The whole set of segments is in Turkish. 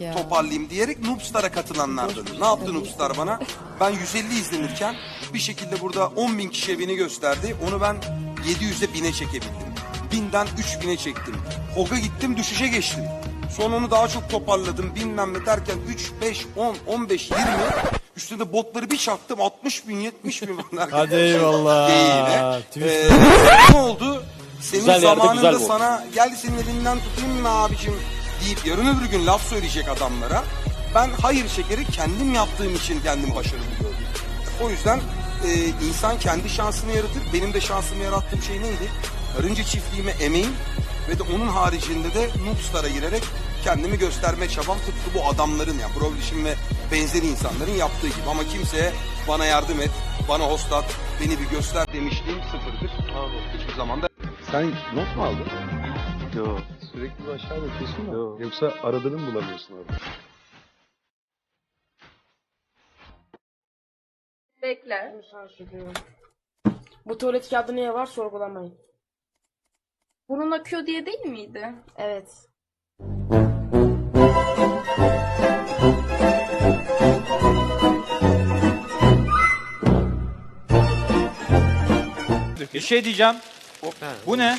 ya. toparlayayım diyerek Noobstar'a katılanlardan. Ne yaptı Noobstar bana? Ben 150 izlenirken bir şekilde burada 10 bin kişiye beni gösterdi. Onu ben 700'e 1000'e çekebildim. 1000'den 3000'e çektim. Hoga gittim düşüşe geçtim. Sonra onu daha çok toparladım bilmem ne derken 3, 5, 10, 15, 20 üstüne de botları bir çaktım 60 bin 70 bin falan. Hadi eyvallah. Değil. Twist. Ee, ne oldu? Senin Güzel yerde zamanında güzel bu. sana geldi senin elinden tutayım mı abicim deyip yarın öbür gün laf söyleyecek adamlara ben hayır şekeri kendim yaptığım için kendim başarılı gördüm. O yüzden e, insan kendi şansını yaratır. Benim de şansımı yarattığım şey neydi? Karınca çiftliğime emeğim ve de onun haricinde de Noobstar'a girerek kendimi gösterme çabam tıpkı bu adamların yani Brolish'in ve benzeri insanların yaptığı gibi. Ama kimseye bana yardım et, bana host at, beni bir göster demişliğim sıfırdır. Hiçbir zaman da Sen not mu aldın? Yo. Sürekli aşağı bakıyorsun mu? Yo. Yoksa aradığını mı bulamıyorsun orada? Bekle. Bu tuvalet kağıdı niye var sorgulamayın. Bunun akıyor diye değil miydi? Evet. Bir şey diyeceğim. Bu ne?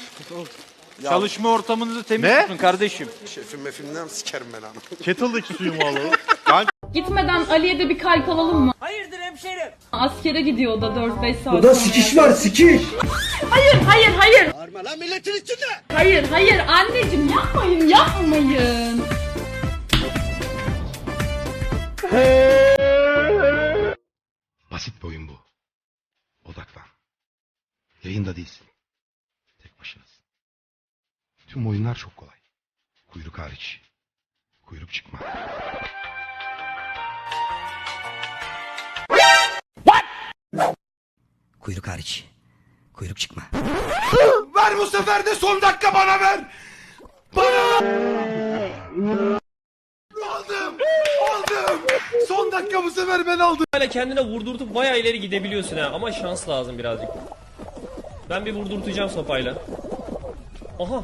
Çalışma ortamınızı temiz tutun kardeşim. şefim mefimden sikerim ben onu. Kettle'daki suyu mu alalım? Gitmeden Ali'ye de bir kalp alalım mı? Hayırdır hemşerim? Askere gidiyor o da 4-5 saat Burada sikiş var sikiş. Hayır hayır hayır. Bağırma lan milletin içinde. Hayır hayır anneciğim yapmayın yapmayın. Basit bir oyun bu. Odaklan. Yayında değilsin. Tek başınasın. Tüm oyunlar çok kolay. Kuyruk hariç. Kuyruk çıkma. Kuyruk hariç. Kuyruk çıkma. Ver bu sefer de son dakika bana ver. Bana Aldım. Aldım. Son dakika bu sefer ben aldım. Böyle kendine vurdurtup bayağı ileri gidebiliyorsun ha ama şans lazım birazcık. Ben bir vurdurtacağım sopayla. Aha.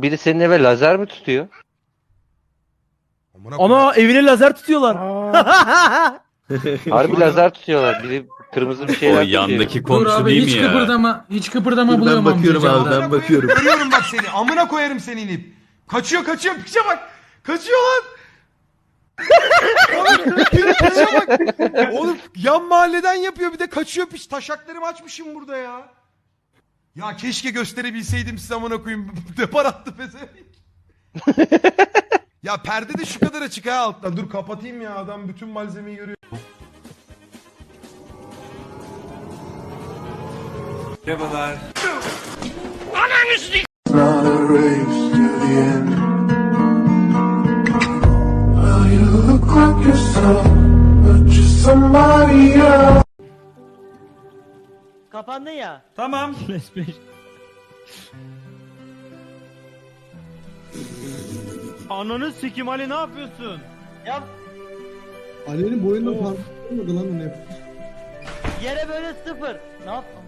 Oğlum biri senin eve lazer mi tutuyor? Ana evine lazer tutuyorlar. Harbi lazer tutuyorlar. Biri kırmızı bir şeyler tutuyor. komşu değil mi ya? Hiç kıpırdama, hiç kıpırdama bulamam. Ben bakıyorum abi, ben bakıyorum. Görüyorum bak seni. Amına koyarım seni inip. Kaçıyor kaçıyor. Piçe bak. Kaçıyor lan. Oğlum piçe bak. Oğlum yan mahalleden yapıyor bir de kaçıyor piç. Taşaklarımı açmışım burada ya. Ya keşke gösterebilseydim size amına koyayım. Depar attı pezevenk. ya perde de şu kadar açık ha alttan. Dur kapatayım ya adam bütün malzemeyi görüyor. Kapandın ya. Tamam. Ananı sikim Ali ne yapıyorsun? Ya Ali'nin boyundan farkı olmadı lan onu hep. yere böyle sıfır. Ne yaptın?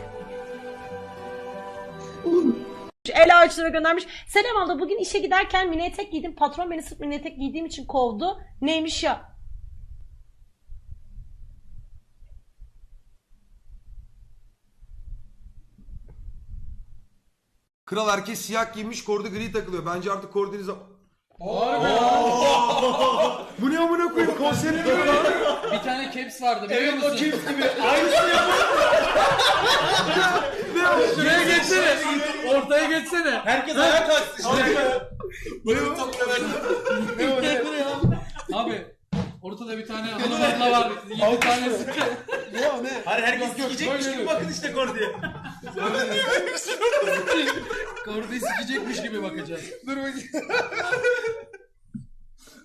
El ağaçlara göndermiş. Selam abla bugün işe giderken mini etek giydim. Patron beni sırf mini etek giydiğim için kovdu. Neymiş ya? Kral herkes siyah giymiş kordu gri takılıyor. Bence artık kordinize... Bu ne amına koyayım konserin gibi lan. Bir tane caps vardı biliyor musun? Şuraya geçsene. Ortaya geçsene. Herkes ayağa kalksın. Abi ortada bir tane hanım var. abla var. 7 tanesi. Hayır herkes gidecekmiş gibi bakın işte Gordi'ye. Kordi sikecekmiş gibi bakacağız. Dur bakayım.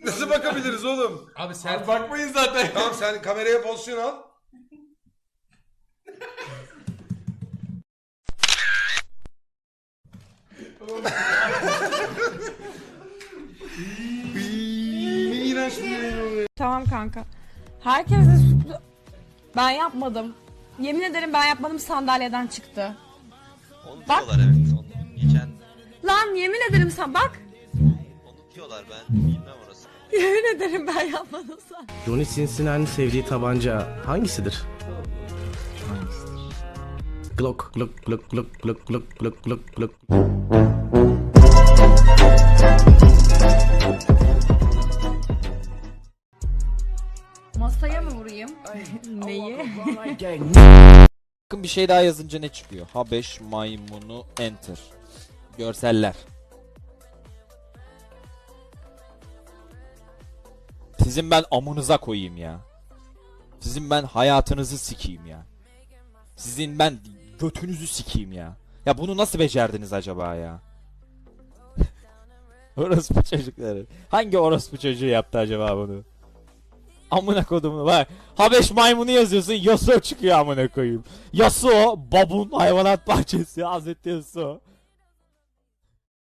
Nasıl bakabiliriz oğlum? Abi sen Bakmayın zaten. Tamam sen kameraya pozisyon al. Tamam kanka. Herkes. Ben yapmadım. Yemin ederim ben yapmadım sandalyeden çıktı. Onu Bak. diyorlar evet. Onu geçen Lan yemin ederim sen bak. onu diyorlar ben bilmem orası. Yemin ederim ben yapmadım sen. Johnny Cincinnati'nin sevdiği tabanca hangisidir? Glock, Glock, Glock, Glock, Glock, Glock, Glock, Glock. Masaya mı vurayım? Neyi? Bakın bir şey daha yazınca ne çıkıyor? Habeş maymunu enter. Görseller. Sizin ben amınıza koyayım ya. Sizin ben hayatınızı sikeyim ya. Sizin ben götünüzü sikeyim ya. Ya bunu nasıl becerdiniz acaba ya? Orospu çocukları. Hangi orospu çocuğu yaptı acaba bunu? Amına kodumunu bak. Habeş maymunu yazıyorsun Yasuo çıkıyor amına koyayım. Yasuo babun hayvanat bahçesi Hazreti Yasuo.